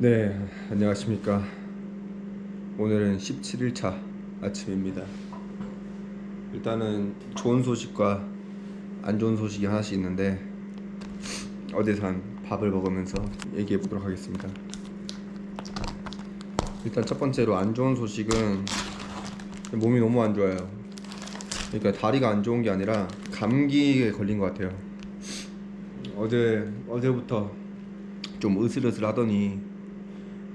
네, 안녕하십니까. 오늘은 17일차 아침입니다. 일단은 좋은 소식과 안 좋은 소식이 하나씩 있는데 어디서 한 밥을 먹으면서 얘기해 보도록 하겠습니다. 일단 첫 번째로 안 좋은 소식은 몸이 너무 안 좋아요. 그러니까 다리가 안 좋은 게 아니라 감기에 걸린 것 같아요. 어제 어제부터 좀 으슬으슬 하더니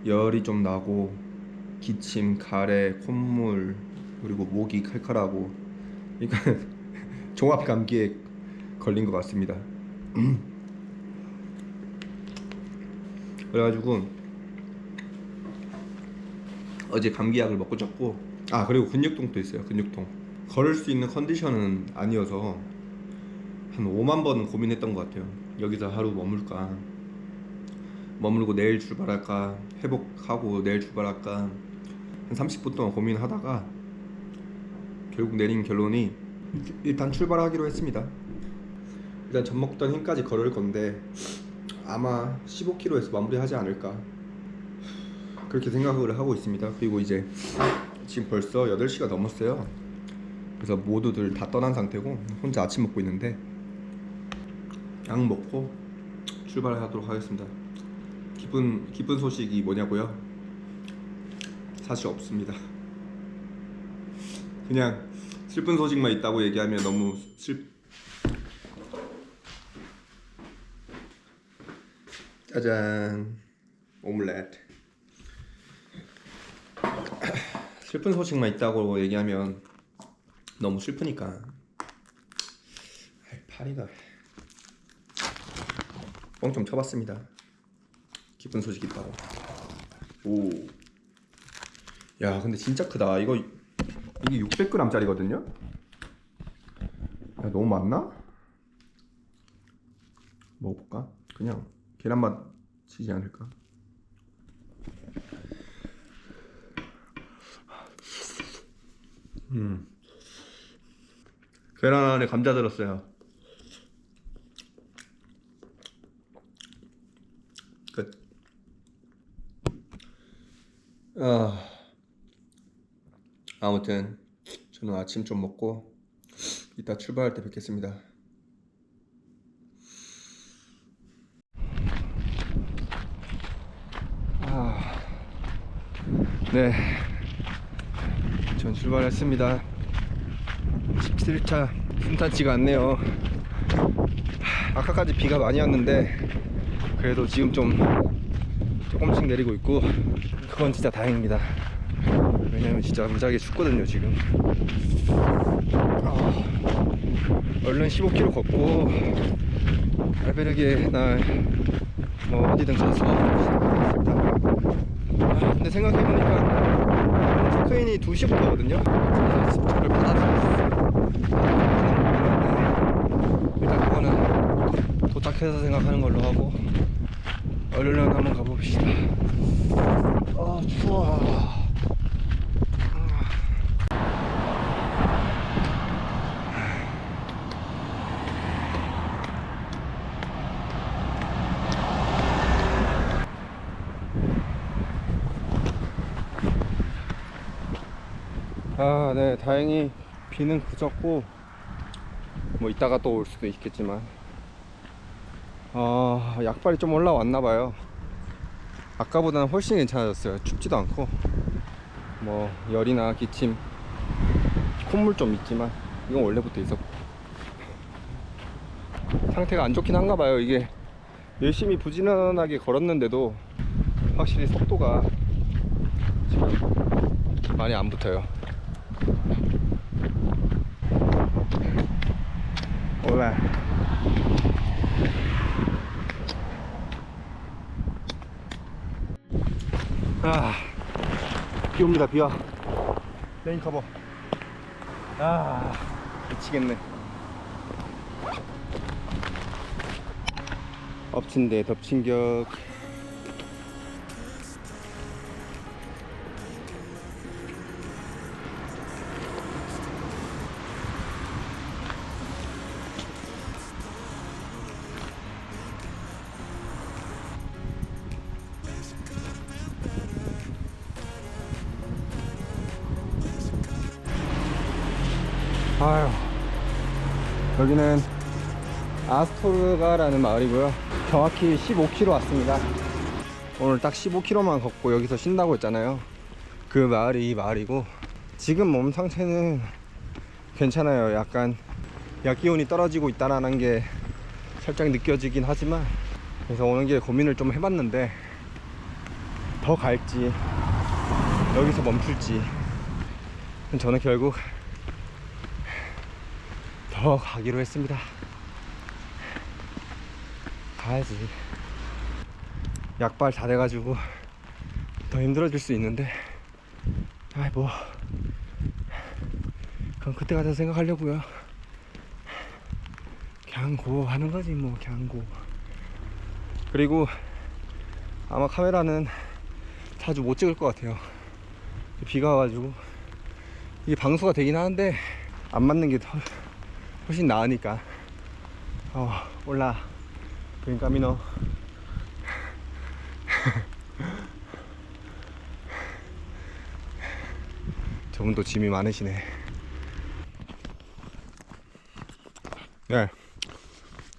열이 좀 나고 기침, 가래, 콧물 그리고 목이 칼칼하고. 그러니까 종합 감기에 걸린 것 같습니다. 그래가지고 어제 감기약을 먹고 잤고. 아 그리고 근육통도 있어요 근육통. 걸을 수 있는 컨디션은 아니어서 한 5만 번은 고민했던 것 같아요. 여기서 하루 머물까 머물고 내일 출발할까 회복하고 내일 출발할까 한 30분 동안 고민하다가 결국 내린 결론이 일단 출발하기로 했습니다. 일단 젖 먹던 힘까지 걸을 건데 아마 15km에서 마무리하지 않을까 그렇게 생각을 하고 있습니다. 그리고 이제 지금 벌써 8시가 넘었어요. 그래서 모두들 다 떠난 상태고 혼자 아침 먹고 있는데 약 먹고 출발하도록 하겠습니다 기쁜 기쁜 소식이 뭐냐고요? 사실 없습니다. 그냥 슬픈 소식만 있다고 얘기하면 너무 슬 짜잔 오믈렛 슬픈 소식만 있다고 얘기하면 너무 슬프니까 파리가 뻥 좀 쳐봤습니다. 기쁜 소식 있다고. 오. 야, 근데 진짜 크다. 이거 이게 600g짜리거든요. 야, 너무 많나? 먹어볼까? 그냥 계란맛 치지 않을까? 음. 계란 안에 감자 들었어요. 끝. 아, 아무튼 저는 아침 좀 먹고 이따 출발할 때 뵙겠습니다. 아, 네, 전 출발했습니다. 17차 순탄치가 않네요. 아까까지 비가 많이 왔는데 그래도 지금 좀 조금씩 내리고 있고 그건 진짜 다행입니다. 왜냐면 진짜 무지하게 춥거든요 지금. 아, 얼른 15km 걷고 알베르게 날뭐 어디든 가서. 아, 근데 생각해보니까 체크인이 2시부터거든요? 저를 받아들였어요 일단 그거는 도착해서 생각하는 걸로 하고 얼른 한번 가봅시다. 아 추워. 아, 네, 다행히 비는 그쳤고, 뭐 이따가 또 올 수도 있겠지만, 아, 약발이 좀 올라왔나 봐요. 아까보다는 훨씬 괜찮아졌어요. 춥지도 않고. 뭐 열이나 기침, 콧물 좀 있지만 이건 원래부터 있었고. 상태가 안 좋긴 한가 봐요. 이게 열심히 부지런하게 걸었는데도 확실히 속도가 지금 많이 안 붙어요. 올라. 아, 비 옵니다, 비와. 레인 커버. 아, 미치겠네. 엎친 데 덮친 격. 아유 여기는 아스토르가라는 마을이고요. 정확히 15km 왔습니다. 오늘 딱 15km만 걷고 여기서 쉰다고 했잖아요. 그 마을이 이 마을이고 지금 몸 상태는 괜찮아요. 약간 약기온이 떨어지고 있다라는 게 살짝 느껴지긴 하지만 그래서 오는 길에 고민을 좀 해봤는데 더 갈지 여기서 멈출지 저는 결국 더 가기로 했습니다. 가야지. 약발 다 돼가지고 더 힘들어질 수 있는데, 아이 뭐, 그럼 그때 가서 생각하려고요. 그냥 고 하는 거지 뭐, 그냥 고. 그리고 아마 카메라는 자주 못 찍을 것 같아요. 비가 와가지고 이게 방수가 되긴 하는데 안 맞는 게 더, 훨씬 나으니까. 어 올라. 벤 까미노. 저분도 짐이 많으시네. 네.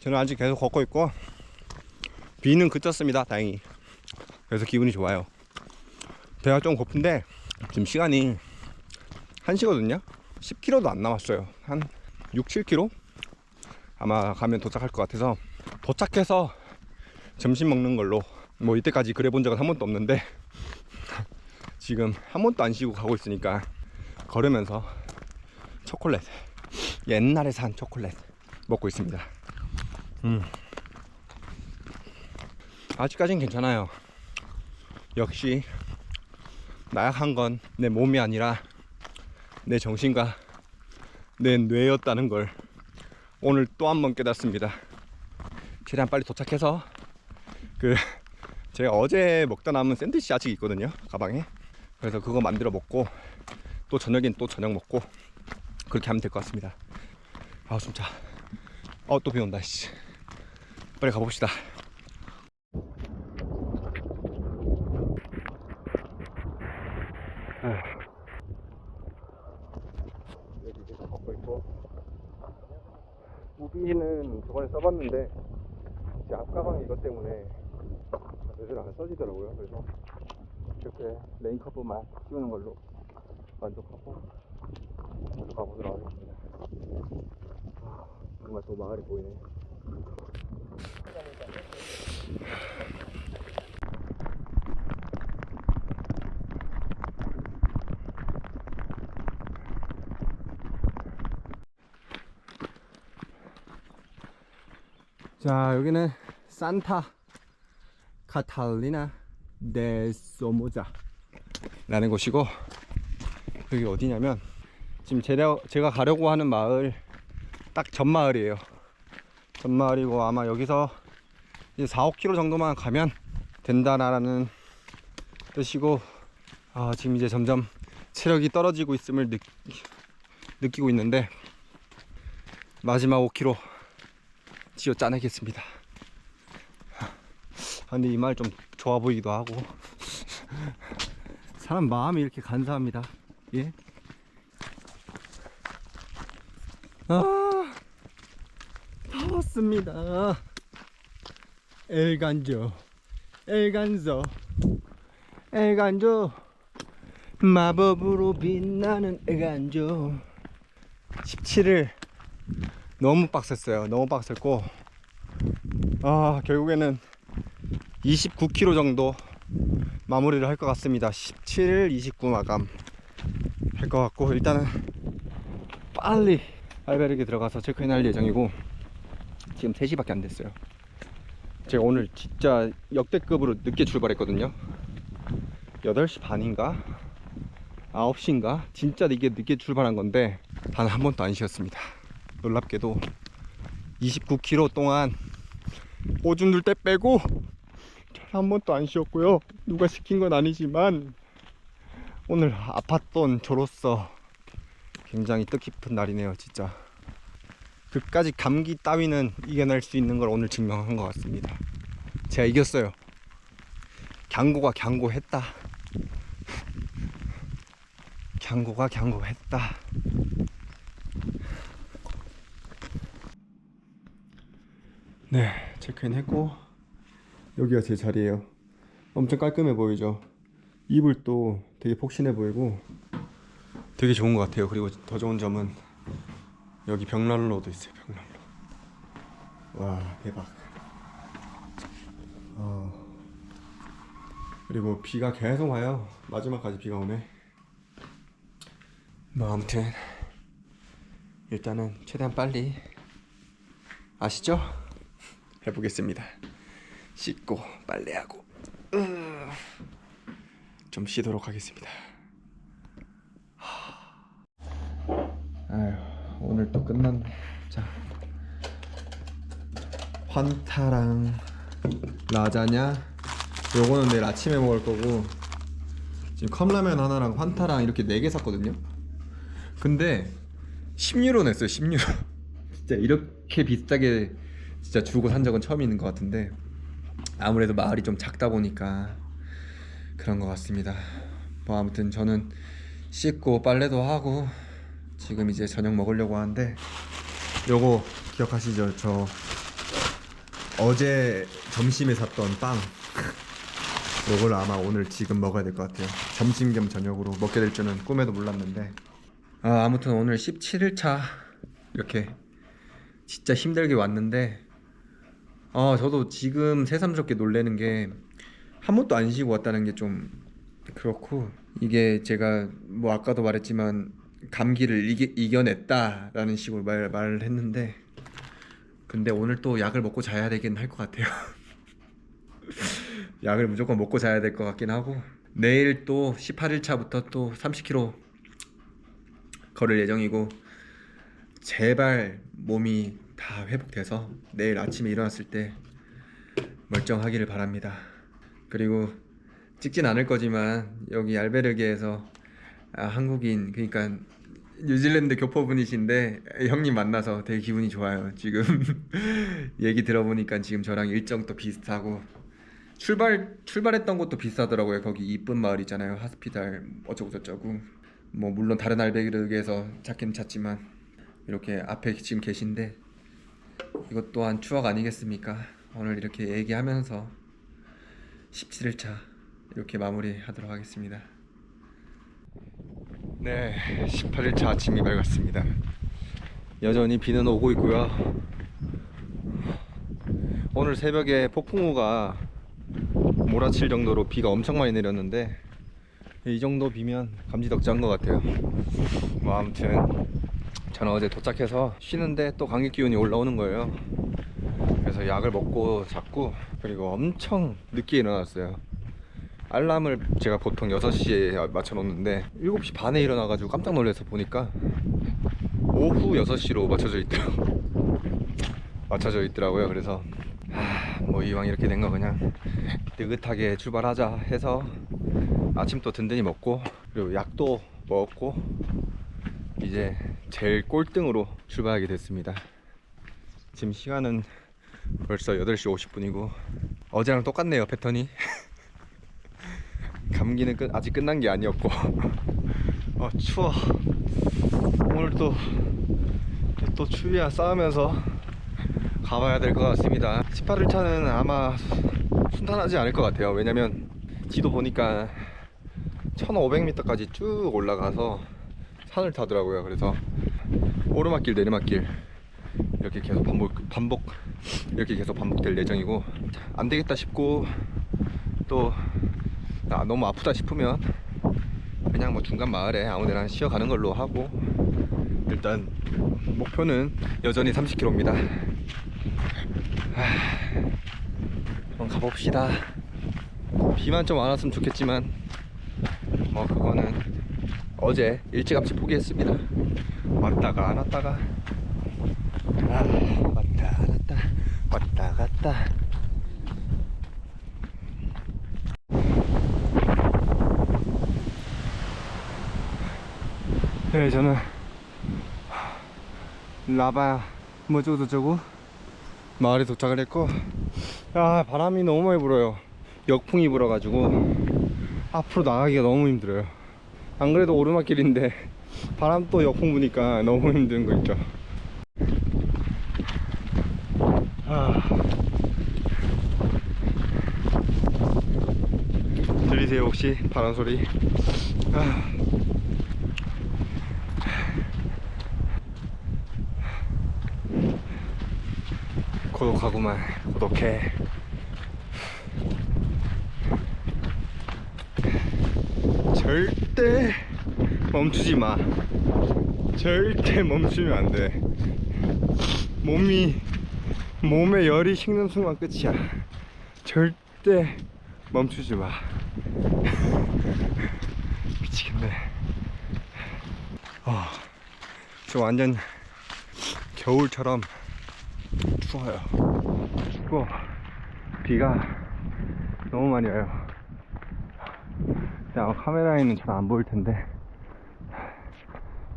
저는 아직 계속 걷고 있고 비는 그쳤습니다 다행히. 그래서 기분이 좋아요. 배가 좀 고픈데 지금 시간이 1시거든요? 10km도 안 남았어요. 한 6, 7km? 아마 가면 도착할 것 같아서 도착해서 점심 먹는 걸로 뭐 이때까지 그래 본 적은 한 번도 없는데 지금 한 번도 안 쉬고 가고 있으니까 걸으면서 초콜릿 옛날에 산 초콜릿 먹고 있습니다 음. 아직까진 괜찮아요 역시 나약한 건 내 몸이 아니라 내 정신과 내 뇌였다는 걸 오늘 또 한 번 깨닫습니다. 최대한 빨리 도착해서 그 제가 어제 먹다 남은 샌드위치 아직 있거든요 가방에 그래서 그거 만들어 먹고 또 저녁엔 또 저녁 먹고 그렇게 하면 될 것 같습니다. 아 진짜 어또 비 온다 씨 빨리 가봅시다. 여기 이제 걷고 있고 우비는 저번에 써봤는데 제 앞가방 이것 때문에 요즘 안 써지더라고요. 그래서 이렇게 레인커브만 씌우는 걸로 만족하고 먼저 가보도록 하겠습니다. 아, 정말 또 마을이 보이네 자 여기는 산타 카탈리나 데 소모자 라는 곳이고 여기 어디냐면 지금 제가, 제가 가려고 하는 마을 딱 전마을이에요. 전마을이고 아마 여기서 이제 4, 5km 정도만 가면 된다라는 뜻이고 아, 지금 이제 점점 체력이 떨어지고 있음을 느, 느끼고 있는데 마지막 5km 지어 짜내겠습니다. 아, 근데 이 말 좀 좋아 보이기도 하고 사람 마음이 이렇게 간사합니다. 예? 아, 다 왔습니다. 엘간조, 엘간조, 엘간조, 마법으로 빛나는 엘간조. 17일 너무 빡셌어요. 너무 빡셌고, 아, 결국에는 29km 정도 마무리를 할 것 같습니다. 17일, 29 마감 할 것 같고, 일단은 빨리 알베르게 들어가서 체크인 할 예정이고, 지금 3시밖에 안 됐어요. 제가 오늘 진짜 역대급으로 늦게 출발했거든요. 8시 반인가? 9시인가? 진짜 이게 늦게 출발한 건데, 단 한 번도 안 쉬었습니다. 놀랍게도 29km 동안 오줌 눌 때 빼고 한 번도 안 쉬었고요. 누가 시킨 건 아니지만 오늘 아팠던 저로서 굉장히 뜻깊은 날이네요, 진짜. 그까지 감기 따위는 이겨낼 수 있는 걸 오늘 증명한 것 같습니다. 제가 이겼어요. 경고가 경고했다. 경고가 경고했다. 네, 체크인 했고 여기가 제 자리예요. 엄청 깔끔해 보이죠. 이불 도 되게 폭신해 보이고 되게 좋은 것 같아요. 그리고 더 좋은 점은 여기 벽난로도 있어요. 벽난로. 와 대박. 어. 그리고 비가 계속 와요. 마지막까지 비가 오네. 뭐 아무튼 일단은 최대한 빨리 아시죠? 해보겠습니다. 씻고 빨래하고 으, 좀 쉬도록 하겠습니다. 아유 오늘 또 끝났네. 자 환타랑 라자냐 요거는 내일 아침에 먹을 거고 지금 컵라면 하나랑 환타랑 이렇게 네 개 샀거든요. 근데 10유로 냈어요 10유로 진짜 이렇게 비싸게 진짜 주고 산 적은 처음 있는 것 같은데 아무래도 마을이 좀 작다 보니까 그런 것 같습니다. 뭐 아무튼 저는 씻고 빨래도 하고 지금 이제 저녁 먹으려고 하는데 요거 기억하시죠? 저 어제 점심에 샀던 빵. 요걸 아마 오늘 지금 먹어야 될 것 같아요. 점심 겸 저녁으로 먹게 될 줄은 꿈에도 몰랐는데. 아, 아무튼 오늘 17일차 이렇게 진짜 힘들게 왔는데 아 저도 지금 새삼스럽게 놀래는 게 한 번도 안 쉬고 왔다는 게 좀 그렇고 이게 제가 뭐 아까도 말했지만 감기를 이기, 이겨냈다라는 식으로 말, 말을 했는데 근데 오늘 또 약을 먹고 자야 되긴 할 것 같아요. 약을 무조건 먹고 자야 될 것 같긴 하고 내일 또 18일차부터 또 30km 걸을 예정이고 제발 몸이 다 회복돼서 내일 아침에 일어났을 때 멀쩡하기를 바랍니다. 그리고 찍진 않을 거지만 여기 알베르게에서 아, 한국인 그러니까 뉴질랜드 교포분이신데 형님 만나서 되게 기분이 좋아요. 지금 얘기 들어보니까 지금 저랑 일정도 비슷하고 출발 출발했던 곳도 비슷하더라고요. 거기 이쁜 마을 있잖아요. 하스피탈 어쩌고 저쩌고. 뭐 물론 다른 알베르게에서 찾긴 찾지만 이렇게 앞에 지금 계신데 이것 또한 추억 아니겠습니까? 오늘 이렇게 얘기하면서 17일차 이렇게 마무리하도록 하겠습니다. 네, 18일차 아침이 밝았습니다. 여전히 비는 오고 있고요. 오늘 새벽에 폭풍우가 몰아칠 정도로 비가 엄청 많이 내렸는데 이 정도 비면 감지덕지한 것 같아요. 뭐 아무튼 저는 어제 도착해서 쉬는데 또 감기 기운이 올라오는 거예요. 그래서 약을 먹고 잤고 그리고 엄청 늦게 일어났어요. 알람을 제가 보통 6시에 맞춰 놓는데 7시 반에 일어나가지고 깜짝 놀라서 보니까 오후 6시로 맞춰져 있더라고요. 맞춰져 있더라고요. 그래서 아, 뭐 이왕 이렇게 된 거 그냥 느긋하게 출발하자 해서 아침 또 든든히 먹고 그리고 약도 먹었고 이제 제일 꼴등으로 출발하게 됐습니다. 지금 시간은 벌써 8시 50분이고 어제랑 똑같네요 패턴이. 감기는 끝, 아직 끝난 게 아니었고. 아 추워. 오늘 또 또 추위와 싸우면서 가봐야 될 것 같습니다. 18일차는 아마 순탄하지 않을 것 같아요. 왜냐면 지도 보니까 1500m까지 쭉 올라가서 산을 타더라고요. 그래서 오르막길 내리막길 이렇게 계속 반복 반복 이렇게 계속 반복될 예정이고 안 되겠다 싶고 또 아, 너무 아프다 싶으면 그냥 뭐 중간 마을에 아무데나 쉬어가는 걸로 하고 일단 목표는 여전히 30km입니다. 한번 가봅시다. 비만 좀 안 왔으면 좋겠지만 뭐 그거는 어제 일찌감치 포기했습니다. 왔다가 안 왔다가. 아, 왔다 안 왔다. 왔다 갔다. 네 저는 라바 뭐저고 저쩌고 마을에 도착을 했고 아 바람이 너무 많이 불어요. 역풍이 불어가지고 앞으로 나가기가 너무 힘들어요 안 그래도 오르막길인데 바람 또 역풍 부니까 너무 힘든 거 있죠 아 아. 들리세요 혹시 바람 소리? 아. 고독하구만 고독해 절대 멈추지 마. 절대 멈추면 안 돼. 몸이 몸에 열이 식는 순간 끝이야. 절대 멈추지 마. 미치겠네. 아, 지금 완전 겨울처럼 추워요. 춥고 비가 너무 많이 와요 아마 카메라에는 잘 안 보일 텐데.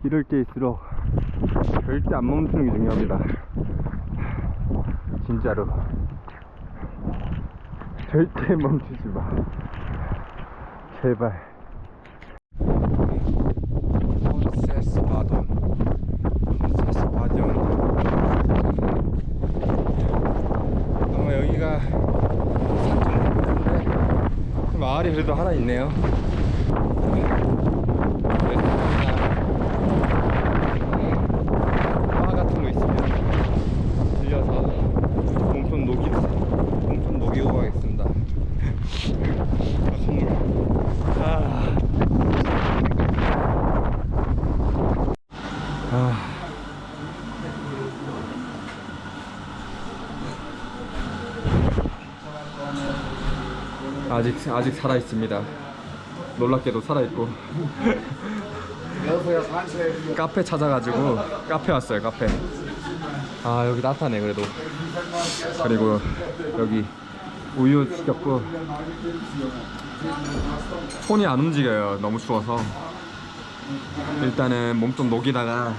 이럴 때일수록 절대 안 멈추는 게 중요합니다. 진짜로. 절대 멈추지 마. 제발. 아마 여기가 산좀 마을이 그래도 하나 있네요 바 같은 거 있으면 들려서 몸좀 녹이 몸좀 녹이고 가겠습니다 아, 선물 아. 아. 아직 아직 살아 있습니다. 놀랍게도 살아 있고. 카페 찾아가지고 카페 왔어요. 카페. 아 여기 따뜻하네 그래도. 그리고 여기 우유 시켰고 손이 안 움직여요. 너무 추워서. 일단은 몸 좀 녹이다가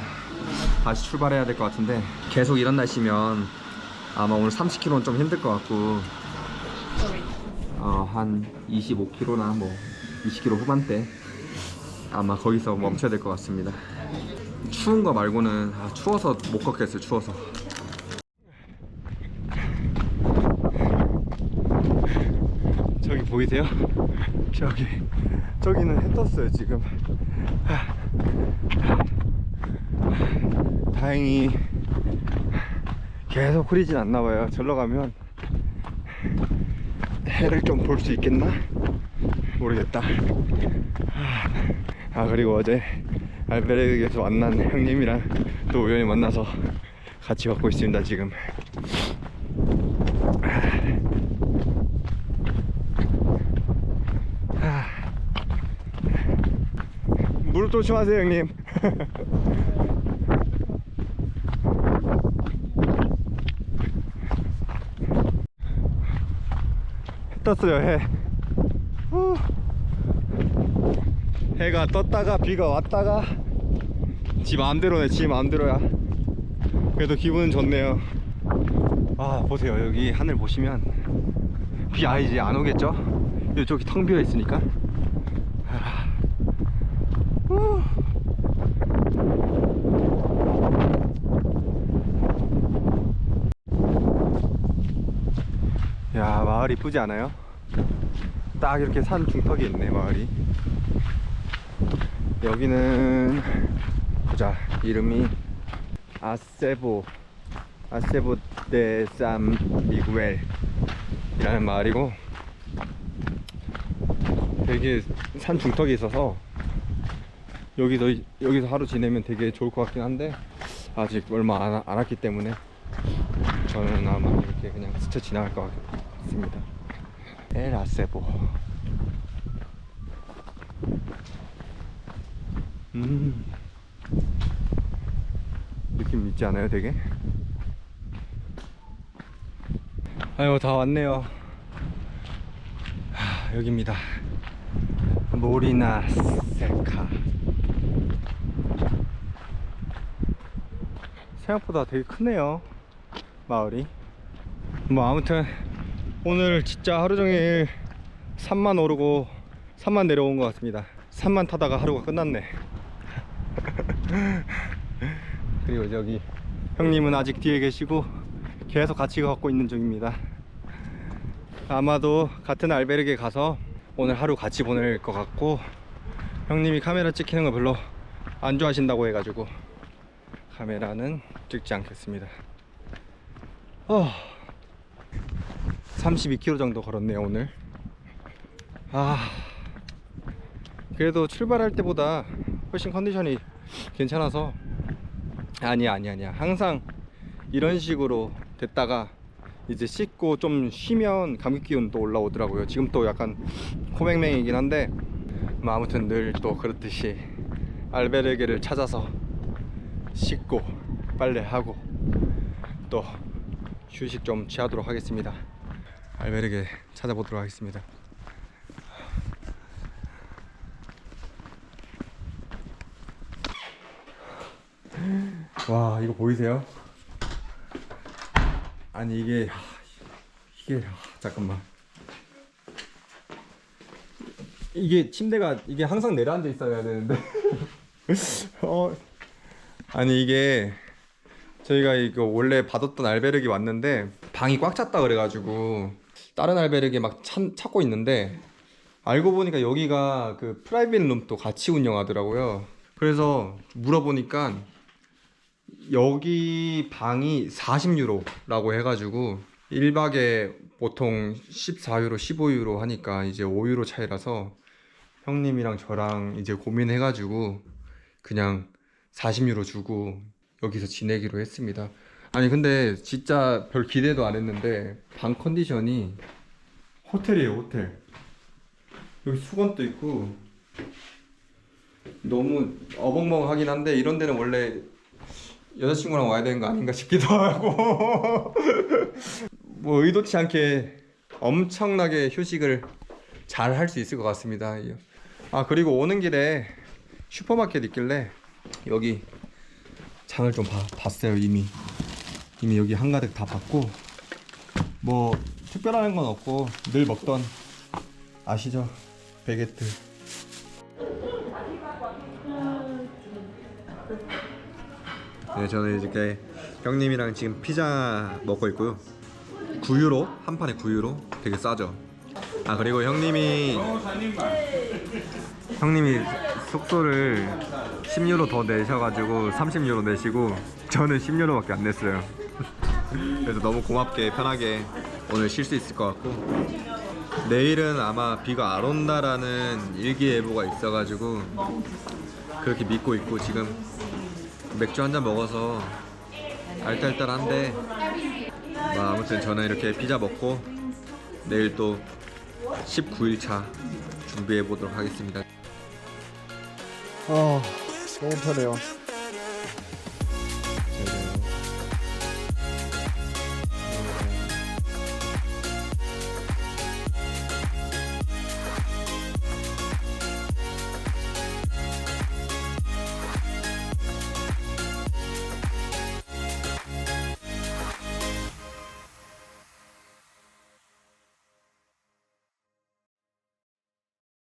다시 출발해야 될 것 같은데 계속 이런 날씨면 아마 오늘 30km는 좀 힘들 것 같고 어, 한 25km나 뭐 20km 후반대 아마 거기서 멈춰야 될 것 같습니다. 추운 거 말고는 아, 추워서 못 걷겠어요. 추워서. 저기 보이세요? 저기 저기는 해 떴어요 지금. 다행히 계속 흐리진 않나 봐요. 절로 가면 해를 좀 볼 수 있겠나? 모르겠다. 아 그리고 어제 알베르게에서 만난 형님이랑 또 우연히 만나서 같이 걷고 있습니다 지금. 무릎 조심하세요 형님. 떴어요 해. 후. 해가 떴다가 비가 왔다가 지 마음대로네 지 마음대로야. 그래도 기분은 좋네요. 아 보세요. 여기 하늘 보시면 비 아예 이제 안 오겠죠? 이쪽이 텅 비어 있으니까 아. 후. 야 마을 이쁘지 않아요? 딱 이렇게 산 중턱에 있네 마을이. 여기는 보자 이름이 아세보. 아세보 데삼 미구엘 이라는 마을이고 되게 산 중턱에 있어서 여기서 여기서 하루 지내면 되게 좋을 것 같긴 한데 아직 얼마 안, 와- 안 왔기 때문에 저는 아마 이렇게 그냥 스쳐 지나갈 것 같 습니다. 엘 아세보. 음. 느낌 있지 않아요, 되게? 아유, 다 왔네요. 하, 여기입니다. 모리나 세카. 생각보다 되게 크네요. 마을이. 뭐 아무튼 오늘 진짜 하루 종일 산만 오르고 산만 내려온 것 같습니다. 산만 타다가 하루가 끝났네. 그리고 저기 형님은 아직 뒤에 계시고 계속 같이 걷고 있는 중입니다. 아마도 같은 알베르게 가서 오늘 하루 같이 보낼 것 같고 형님이 카메라 찍히는 거 별로 안 좋아하신다고 해가지고 카메라는 찍지 않겠습니다. 어, 32km 정도 걸었네요 오늘. 아 그래도 출발할 때보다 훨씬 컨디션이 괜찮아서. 아니야 아니야 아니야. 항상 이런 식으로 됐다가 이제 씻고 좀 쉬면 감기 기운 또 올라오더라고요. 지금 또 약간 코맹맹이긴 한데. 뭐 아무튼 늘 또 그렇듯이 알베르게를 찾아서 씻고 빨래하고 또 휴식 좀 취하도록 하겠습니다 알베르게 찾아보도록 하겠습니다. 와 이거 보이세요? 아니 이게 하, 이게 하, 잠깐만. 이게 침대가 이게 항상 내려앉아 있어야 되는데. 어 아니 이게 저희가 이거 원래 받았던 알베르기 왔는데 방이 꽉 찼다 그래가지고 다른 알베르기 막 찾, 찾고 있는데 알고 보니까 여기가 그 프라이빗 룸도 같이 운영하더라고요 그래서 물어보니까 여기 방이 40유로라고 해가지고 1박에 보통 14유로, 15유로 하니까 이제 5유로 차이라서 형님이랑 저랑 이제 고민해가지고 그냥 40유로 주고 여기서 지내기로 했습니다. 아니 근데 진짜 별 기대도 안 했는데 방 컨디션이 호텔이에요 호텔. 여기 수건도 있고 너무 어벙벙하긴 한데 이런 데는 원래 여자친구랑 와야 되는 거 아닌가 싶기도 하고. 뭐 의도치 않게 엄청나게 휴식을 잘 할 수 있을 것 같습니다. 아 그리고 오는 길에 슈퍼마켓 있길래 여기 장을 좀 봐, 봤어요 이미 이미 여기 한가득 다 봤고 뭐 특별한 건 없고 늘 먹던 아시죠 베게트 네, 저는 이렇게 형님이랑 지금 피자 먹고 있고요. 9유로 한 판에 9유로 되게 싸죠. 아 그리고 형님이 형님이 숙소를 10유로 더 내셔가지고 30유로 내시고 저는 10유로밖에 안 냈어요. 그래서 너무 고맙게 편하게 오늘 쉴 수 있을 것 같고 내일은 아마 비가 안 온다라는 일기예보가 있어가지고 그렇게 믿고 있고 지금 맥주 한 잔 먹어서 알딸딸한데 뭐 아무튼 저는 이렇게 피자 먹고 내일 또 19일차 준비해 보도록 하겠습니다. 아 너무 편해요.